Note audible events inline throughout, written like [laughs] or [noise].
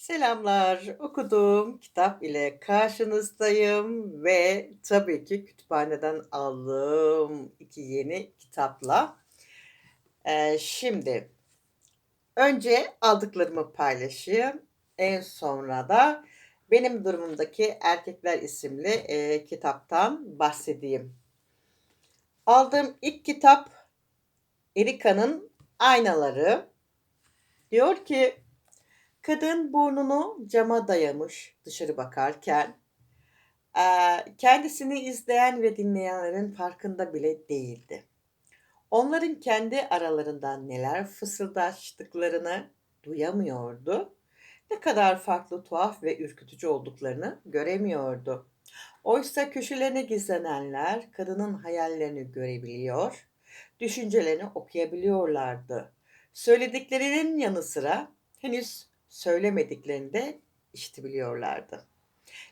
Selamlar. Okuduğum kitap ile karşınızdayım ve tabii ki kütüphaneden aldığım 2 yeni kitapla. Eee, şimdi önce aldıklarımı paylaşayım. En sonra da Benim Durumumdaki Erkekler isimli, eee, kitaptan bahsedeyim. Aldığım ilk kitap Erika'nın Aynaları. Diyor ki Kadın burnunu cama dayamış dışarı bakarken, kendisini izleyen ve dinleyenlerin farkında bile değildi. Onların kendi aralarından neler fısıldaştıklarını duyamıyordu. Ne kadar farklı, tuhaf ve ürkütücü olduklarını göremiyordu. Oysa köşelerine gizlenenler kadının hayallerini görebiliyor, düşüncelerini okuyabiliyorlardı. Söylediklerinin yanı sıra henüz söylemediklerini de işitebiliyorlardı.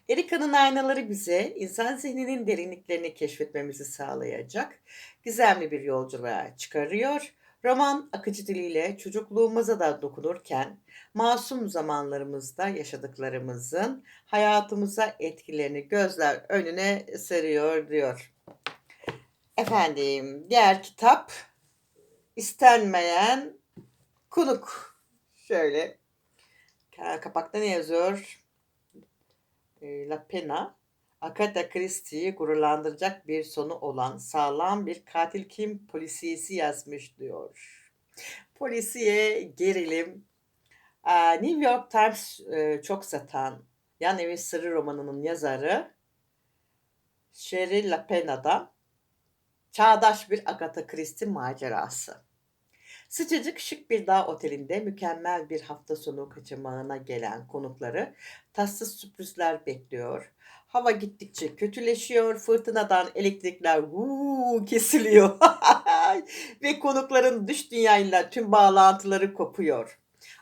Erika'nın aynaları bize insan zihninin derinliklerini keşfetmemizi sağlayacak gizemli bir yolculuğa çıkarıyor. Roman akıcı diliyle çocukluğumuza da dokunurken masum zamanlarımızda yaşadıklarımızın hayatımıza etkilerini gözler önüne seriyor diyor. Efendim diğer kitap istenmeyen konuk. Şöyle kapakta ne yazıyor? E, La Pena Agatha Christie'yi gururlandıracak bir sonu olan sağlam bir katil kim polisiyesi yazmış diyor. Polisiye gerilim. Aa, New York Times e, çok satan Yan Evin Sırrı romanının yazarı Sherry LaPena'da çağdaş bir Agatha Christie macerası. Sıcacık şık bir dağ otelinde mükemmel bir hafta sonu kaçamağına gelen konukları tatsız sürprizler bekliyor. Hava gittikçe kötüleşiyor, fırtınadan elektrikler vuu kesiliyor [laughs] ve konukların dış dünyayla tüm bağlantıları kopuyor.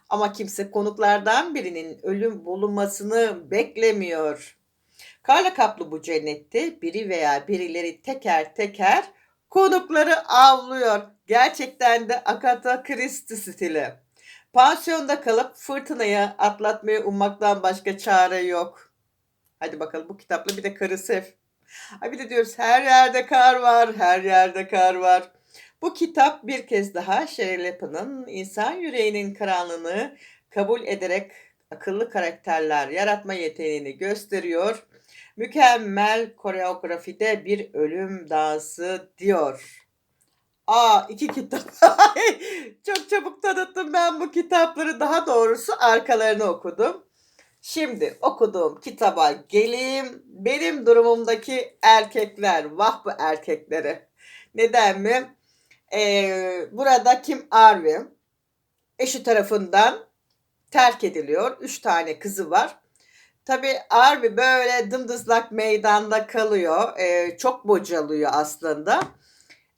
Ama kimse konuklardan birinin ölüm bulunmasını beklemiyor. Karla kaplı bu cennette biri veya birileri teker teker konukları avlıyor. Gerçekten de Agatha Christie stili. Pansiyonda kalıp fırtınayı atlatmayı ummaktan başka çare yok. Hadi bakalım bu kitapla bir de karı sev. Ay bir de diyoruz her yerde kar var, her yerde kar var. Bu kitap bir kez daha Lepin'in insan yüreğinin karanlığını kabul ederek akıllı karakterler yaratma yeteneğini gösteriyor. Mükemmel koreografide bir ölüm dansı diyor. Aa iki kitap. [laughs] Çok çabuk tanıttım ben bu kitapları. Daha doğrusu arkalarını okudum. Şimdi okuduğum kitaba geleyim. Benim durumumdaki erkekler. Vah bu erkeklere. Neden mi? Ee, burada Kim Arvi eşi tarafından terk ediliyor. Üç tane kızı var. Tabii Arvi böyle dımdızlak meydanda kalıyor. Ee, çok bocalıyor aslında.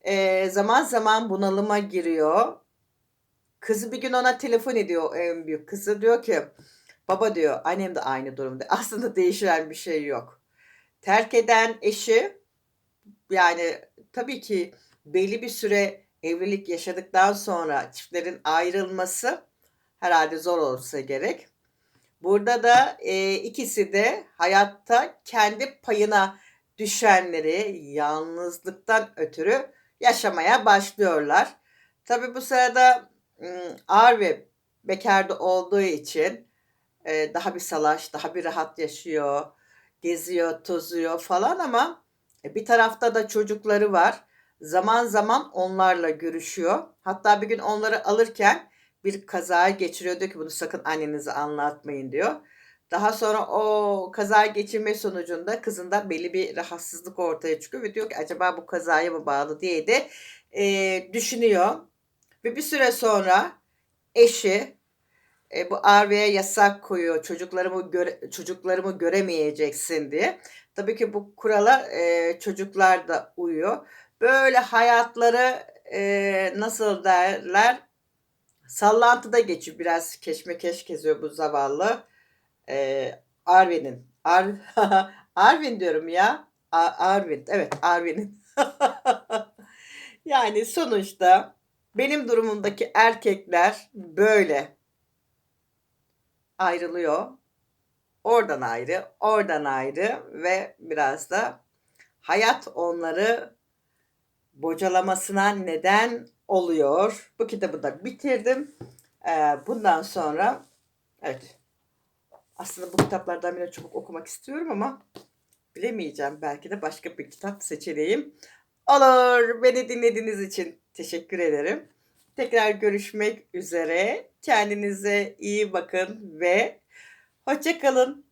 Ee, zaman zaman bunalıma giriyor. Kızı bir gün ona telefon ediyor en büyük kızı. Diyor ki baba diyor annem de aynı durumda. [laughs] Aslında değişen bir şey yok. Terk eden eşi yani tabii ki belli bir süre evlilik yaşadıktan sonra çiftlerin ayrılması herhalde zor olsa gerek. Burada da e, ikisi de hayatta kendi payına düşenleri yalnızlıktan ötürü yaşamaya başlıyorlar. Tabii bu sırada ım, Arvi bekarda olduğu için e, daha bir salaş, daha bir rahat yaşıyor, geziyor, tozuyor falan ama e, bir tarafta da çocukları var. Zaman zaman onlarla görüşüyor. Hatta bir gün onları alırken bir kaza geçiriyor. Diyor ki bunu sakın annenize anlatmayın diyor. Daha sonra o kaza geçirme sonucunda kızında belli bir rahatsızlık ortaya çıkıyor ve diyor ki acaba bu kazaya mı bağlı diye de e, düşünüyor. Ve bir süre sonra eşi e, bu Arve'ye yasak koyuyor. Çocuklarımı göre, çocuklarımı göremeyeceksin diye. Tabii ki bu kurala e, çocuklar da uyuyor. Böyle hayatları e, nasıl derler sallantıda geçiyor. Biraz keşmekeş geziyor bu zavallı e, Arvin'in. Ar [laughs] Arvin diyorum ya. A- Arvin. Evet Arvin'in. [laughs] yani sonuçta benim durumumdaki erkekler böyle. ayrılıyor. Oradan ayrı, oradan ayrı ve biraz da hayat onları bocalamasına neden oluyor. Bu kitabı da bitirdim. Ee, bundan sonra evet aslında bu kitaplardan bile çok okumak istiyorum ama bilemeyeceğim. Belki de başka bir kitap seçeceğim. Olur. Beni dinlediğiniz için teşekkür ederim. Tekrar görüşmek üzere. Kendinize iyi bakın ve hoşça kalın.